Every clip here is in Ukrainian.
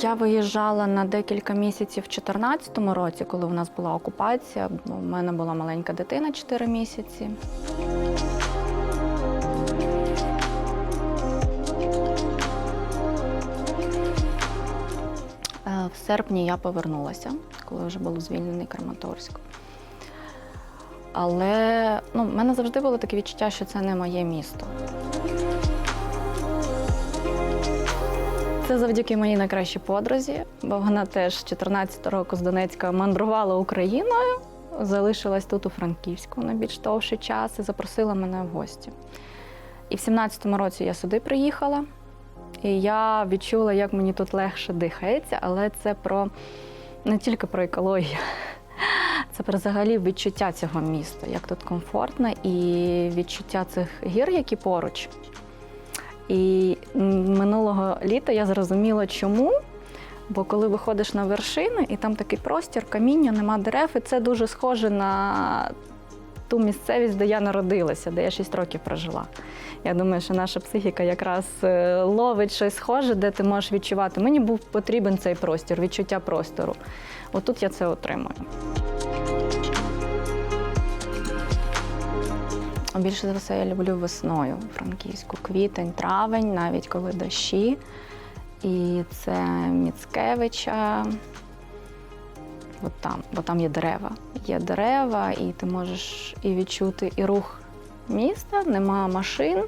Я виїжджала на декілька місяців в 2014 році, коли у нас була окупація. У мене була маленька дитина 4 місяці. Е, В серпні я повернулася, коли вже був звільнений Краматорськ. Але ну, в мене завжди було таке відчуття, що це не моє місто. Це завдяки моїй найкращій подрузі, бо вона теж з 14 року з Донецька мандрувала Україною, залишилась тут у Франківську на більш довший час і запросила мене в гості. І в 17-му році я сюди приїхала, і я відчула, як мені тут легше дихається, але це про не тільки про екологію. Це про взагалі відчуття цього міста, як тут комфортно, і відчуття цих гір, які поруч. І минулого літа я зрозуміла, чому. Бо коли виходиш на вершини, і там такий простір, каміння, нема дерев, і це дуже схоже на ту місцевість, де я народилася, де я 6 років прожила. Я думаю, що наша психіка якраз е, ловить щось схоже, де ти можеш відчувати. Мені був потрібен цей простір, відчуття простору. Отут я це отримую. Більше за все я люблю весною франківську, квітень, травень, навіть коли дощі. І це Міцкевича. От там, бо там є дерева. Є дерева, і ти можеш і відчути і рух міста, нема машин,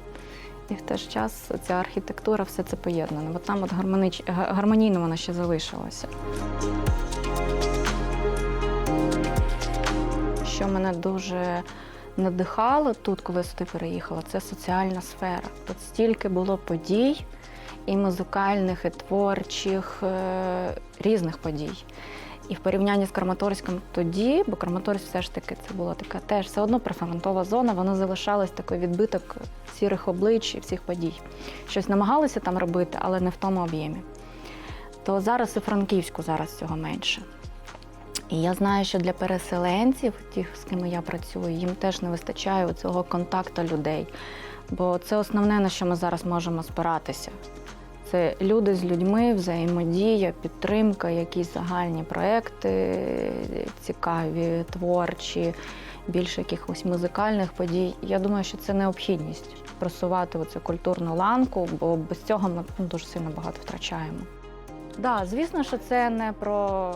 і в той ж час ця архітектура, все це поєднане. Бо там от гармонич... гармонійно воно ще залишилося. Що мене дуже надихало тут, коли сюди переїхала, це соціальна сфера. Тут стільки було подій, і музикальних, і творчих, е, різних подій. І в порівнянні з Краматорськом тоді, бо Краматорськ все ж таки це була така теж все одно прифронтова зона, воно залишалось такий відбиток сірих облич і всіх подій. Щось намагалися там робити, але не в тому об'ємі. То зараз і Франківську зараз цього менше. І я знаю, що для переселенців, тих, з ким я працюю, їм теж не вистачає цього контакту людей. Бо це основне, на що ми зараз можемо спиратися. Це люди з людьми, взаємодія, підтримка, якісь загальні проекти цікаві, творчі, більше якихось музикальних подій. Я думаю, що це необхідність просувати оцю культурну ланку, бо без цього ми ну, дуже сильно багато втрачаємо. Да, звісно, що це не про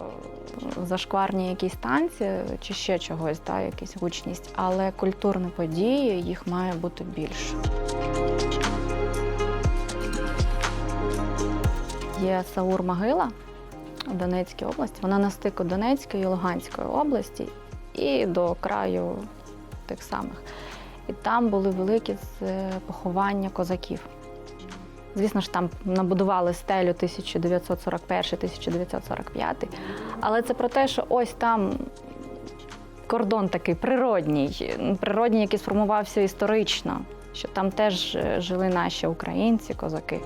зашкварні якісь танці чи ще чогось, да, якась гучність, але культурні події їх має бути більше. Є Саур-Могила у Донецькій області. Вона на стику Донецької і Луганської області і до краю тих самих. І там були великі поховання козаків. Звісно ж, там набудували стелю 1941-1945, але це про те, що ось там кордон такий природній, природній, який сформувався історично, що там теж е, жили наші українці, козаки.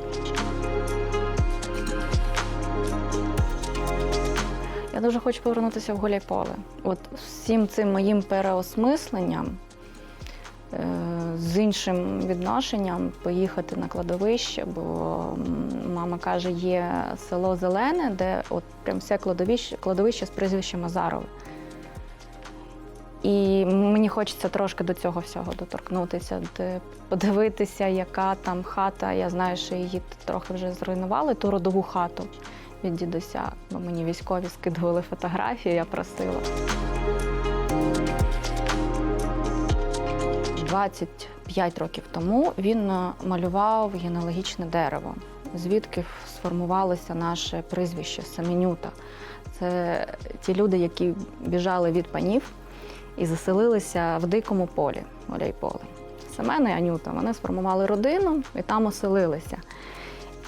Я дуже хочу повернутися в Гуляйполе. От всім цим моїм переосмисленням, з іншим відношенням поїхати на кладовище, бо мама каже, є село Зелене, де от прям все кладовище, кладовище з прізвищем Азарове. І мені хочеться трошки до цього всього доторкнутися, де подивитися, яка там хата. Я знаю, що її трохи вже зруйнували, ту родову хату від дідуся, бо мені військові скидували фотографії, я просила. 25 років тому він е, малював генеалогічне дерево, звідки сформувалося наше прізвище Семенюта. Це ті люди, які біжали від панів і заселилися в дикому полі, Оляйполе. Семен і Анюта вони сформували родину і там оселилися.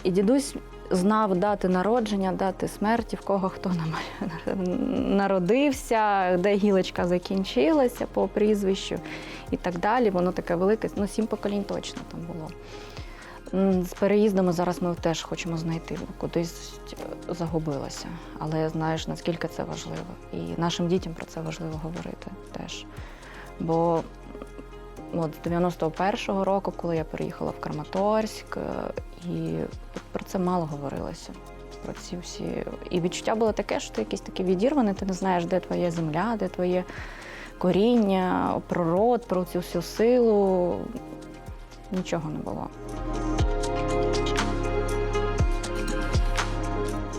І дідусь знав дати народження, дати смерті, в кого хто народився, де гілочка закінчилася по прізвищу і так далі. Воно таке велике, ну сім поколінь точно там було. З переїздами зараз ми теж хочемо знайти, кудись е, загубилося. Але знаєш, наскільки це важливо. І нашим дітям про це важливо говорити теж. Бо от з 91-го року, коли я переїхала в Краматорськ, е, і про це мало говорилося. про ці всі. І відчуття було таке, що ти якийсь такий відірваний, ти не знаєш, де твоя земля, де твоє коріння, про род, про цю всю силу. Нічого не було.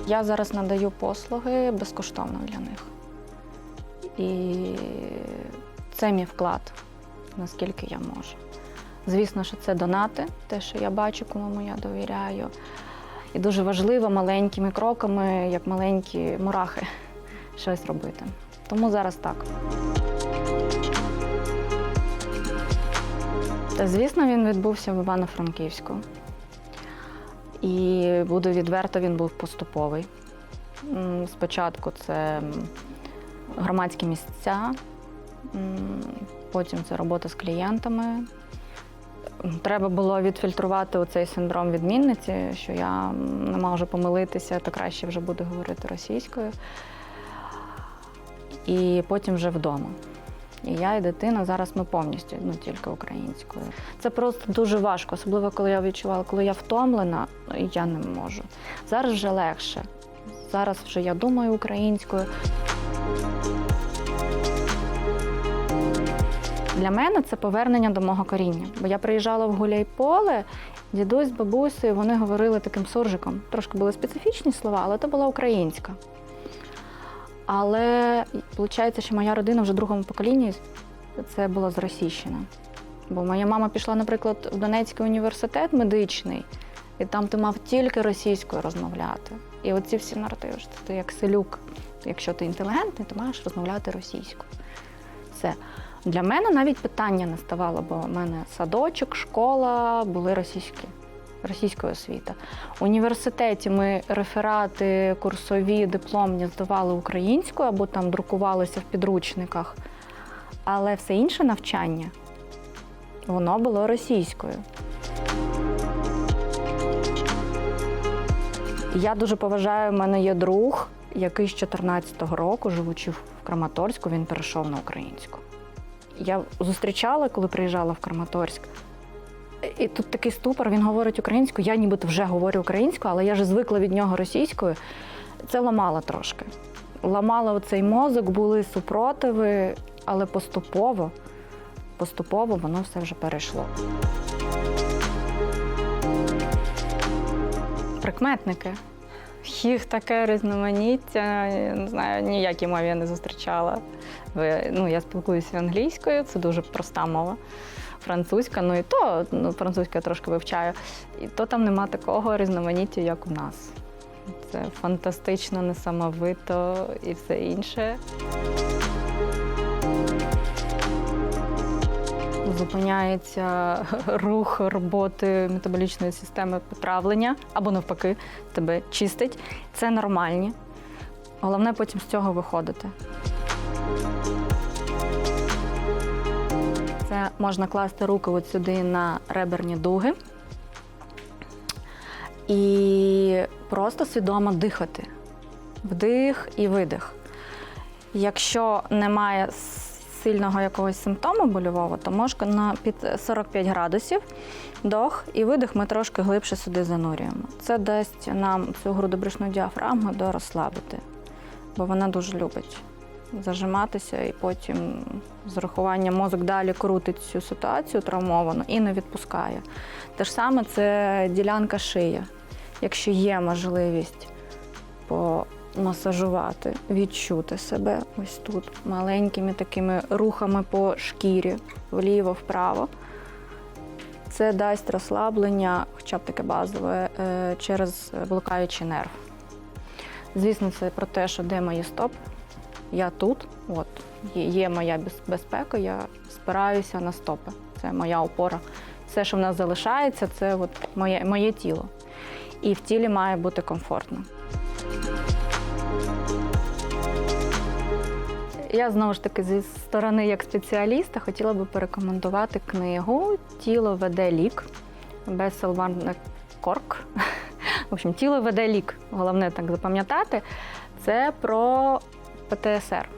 Я зараз надаю послуги безкоштовно для них. І це мій вклад, наскільки я можу. Звісно, що це донати, те, що я бачу, кому я довіряю. І дуже важливо маленькими кроками, як маленькі мурахи, щось робити. Тому зараз так. Та, звісно, він відбувся в Івано-Франківську. І буду відверто, він був поступовий. Спочатку це громадські місця, потім це робота з клієнтами. Треба було відфільтрувати оцей синдром відмінниці, що я не можу помилитися, то краще вже буду говорити російською. І потім вже вдома. І я і дитина зараз ми повністю ну тільки українською. Це просто дуже важко, особливо коли я відчувала, коли я втомлена, я не можу. Зараз вже легше. Зараз вже я думаю українською. Для мене це повернення до мого коріння. Бо я приїжджала в Гуляйполе, дідусь з бабусею, вони говорили таким суржиком. Трошки були специфічні слова, але це була українська. Але виходить, що моя родина вже другому поколінні це була з Російщини. Бо моя мама пішла, наприклад, в Донецький університет медичний, і там ти мав тільки російською розмовляти. І оці всі наративи, що ти як селюк. Якщо ти інтелігентний, то маєш розмовляти російською. Все. Для мене навіть питання не ставало, бо в мене садочок, школа були російські, російської освіта. У університеті ми реферати, курсові, дипломні здавали українською або там друкувалися в підручниках. Але все інше навчання воно було російською. Я дуже поважаю, в мене є друг, який з 14-го року, живучи в Краматорську, він перейшов на українську. Я зустрічала, коли приїжджала в Краматорськ. І тут такий ступор, він говорить українською, я нібито вже говорю українською, але я вже звикла від нього російською. Це ламало трошки. Ламало оцей мозок, були супротиви, але поступово, поступово воно все вже перейшло. Прикметники. Їх таке різноманіття, я не знаю, ніякій мові я не зустрічала. Ну, я спілкуюся англійською, це дуже проста мова. Французька, ну і то ну, французька я трошки вивчаю. І то там нема такого різноманіття, як у нас. Це фантастично, несамовито і все інше. Зупиняється рух роботи метаболічної системи потравлення або навпаки, тебе чистить. Це нормальні. Головне потім з цього виходити. Це можна класти руки от сюди на реберні дуги і просто свідомо дихати. Вдих і видих. Якщо немає сильного якогось симптому больового, то можна на під 45 градусів вдох і видих ми трошки глибше сюди занурюємо. Це дасть нам цю грудобрюшну діафрагму дорозслабити, бо вона дуже любить зажиматися і потім з урахуванням мозок далі крутить цю ситуацію травмовану і не відпускає. Те ж саме це ділянка шиї. Якщо є можливість помасажувати, відчути себе ось тут маленькими такими рухами по шкірі, вліво, вправо. Це дасть розслаблення, хоча б таке базове, е, через блукаючий нерв. Звісно, це про те, що де мої стопи. Я тут, от є моя безпека, я спираюся на стопи. Це моя опора. Все, що в нас залишається, це от моє, моє тіло. І в тілі має бути комфортно. Я знову ж таки зі сторони як спеціаліста хотіла би порекомендувати книгу Тіло веде лік Бесел Корк. В общем, тіло веде лік. Головне так запам'ятати. Це про ПТСР.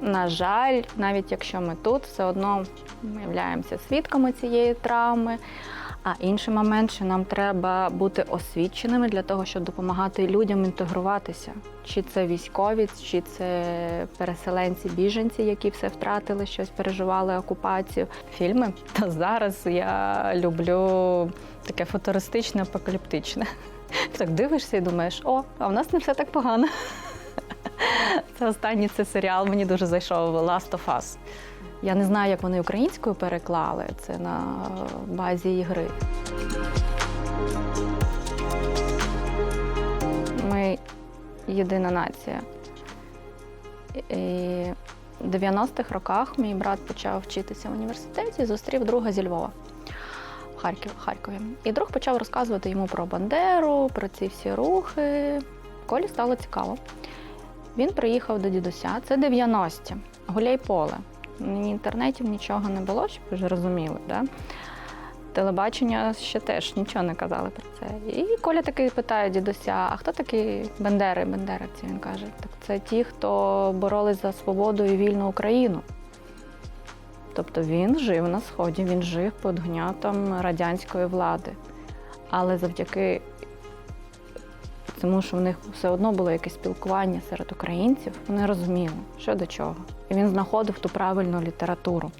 На жаль, навіть якщо ми тут, все одно ми являємося свідками цієї травми. А інший момент, що нам треба бути освіченими для того, щоб допомагати людям інтегруватися. Чи це військові, чи це переселенці, біженці, які все втратили, щось переживали окупацію. Фільми та зараз я люблю таке футуристичне, апокаліптичне. Так дивишся і думаєш, о, а в нас не все так погано. Це останній це серіал, мені дуже зайшов Last of Us. Я не знаю, як вони українською переклали. Це на базі ігри. Ми єдина нація. І в 90-х роках мій брат почав вчитися в університеті зустрів друга зі Львова. в Харків, Харкові. І друг почав розказувати йому про Бандеру, про ці всі рухи. Колі стало цікаво. Він приїхав до дідуся, це 90-ті, гуляй-поле. Ні інтернетів нічого не було, щоб ж розуміли. Да? Телебачення ще теж нічого не казали про це. І Коля такий питає дідуся: а хто такі бандери, бандеровці? Він каже, так це ті, хто боролись за свободу і вільну Україну. Тобто він жив на Сході, він жив під гнятом радянської влади. Але завдяки тому, що в них все одно було якесь спілкування серед українців, вони розуміли, що до чого. І він знаходив ту правильну літературу.